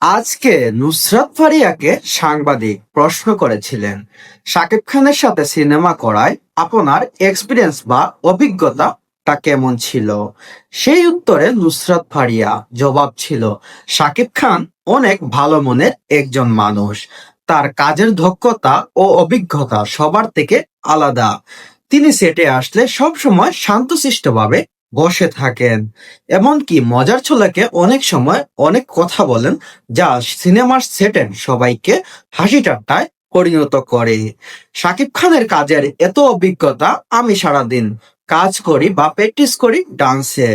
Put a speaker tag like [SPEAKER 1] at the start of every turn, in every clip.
[SPEAKER 1] আজকে নুসরাত ফারিয়াকে সাংবাদিক প্রশ্ন করেছিলেন। শাকিব খানের সাথে সিনেমা করায় আপনার এক্সপিরিয়েন্স বা অভিজ্ঞতাটা কেমন ছিল? সেই উত্তরে নুসরাত ফারিয়া জবাব ছিল, শাকিব খান অনেক ভালো মনের একজন মানুষ। তার কাজের দক্ষতা ও অভিজ্ঞতা সবার থেকে আলাদা। তিনি সেটে আসলে সব সময় শান্তশিষ্টভাবে বসে থাকেন। এমনকি মজার ছোলাকে অনেক সময় অনেক কথা বলেন, যা সিনেমার সেটের সবাইকে হাসি ঠাট্টায় পরিণত করে। শাকিব খানের কাজের এত অভিজ্ঞতা আমি সারাদিন কাজ করি বা প্র্যাকটিস করি ডান্সে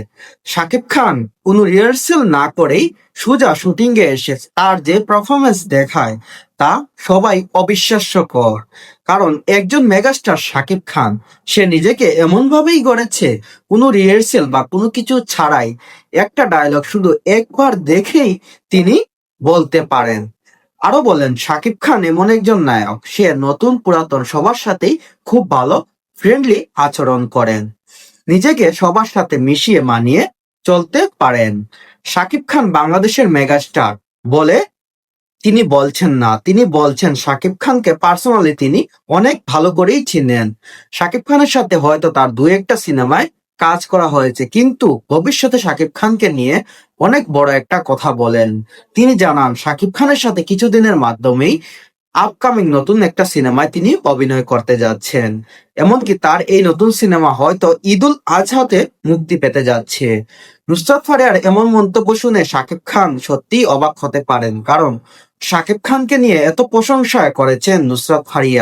[SPEAKER 1] শাকিব খান কোনো রিহার্সেল না করেই সোজা শুটিং এ এসে তার যে পারফরমেন্স দেখায় তা সবাই অবিশ্বাস্যকর কারণ একজন মেগাস্টার শাকিব খান, সে নিজেকে এমন ভাবেই গড়েছে, কোনো রিহার্সেল বা কোনো কিছু ছাড়াই। একটা ডায়লগ শুধু একবার দেখেই তিনি বলতে পারেন। আরও বলেন, শাকিব খান এমন একজন নায়ক, সে নতুন পুরাতন সবার সাথেই খুব ভালো ফ্রেন্ডলি আচরণ করেন। নিজেকে সবার সাথে মিশিয়ে মানিয়ে চলতে পারেন। শাকিব খান বাংলাদেশের মেগাস্টার বলে তিনি বলছেন না। তিনি বলছেন, শাকিব খানকে পার্সোনালি তিনি অনেক ভালো করেই চিনেন। শাকিব খানের সাথে হয়তো তার দু একটা সিনেমায় কাজ করা হয়েছে, কিন্তু ভবিষ্যতে শাকিব খানকে নিয়ে অনেক বড় একটা কথা বলেন। তিনি জানান, শাকিব খানের সাথে কিছুদিনের মাধ্যমেই আপকামিং নতুন একটা সিনেমায় তিনি অভিনয় করতে যাচ্ছেন। এমনকি তার এই নতুন সিনেমা হয়তো ঈদুল আজহাতে মুক্তি পেতে যাচ্ছে। নুসরাত ফারিয়ার এমন মন্তব্য শুনে শাকিব খান সত্যিই অবাক হতে পারেন, কারণ শাকিব খানকে নিয়ে এত প্রশংসা করেছেন নুসরাত ফারিয়া।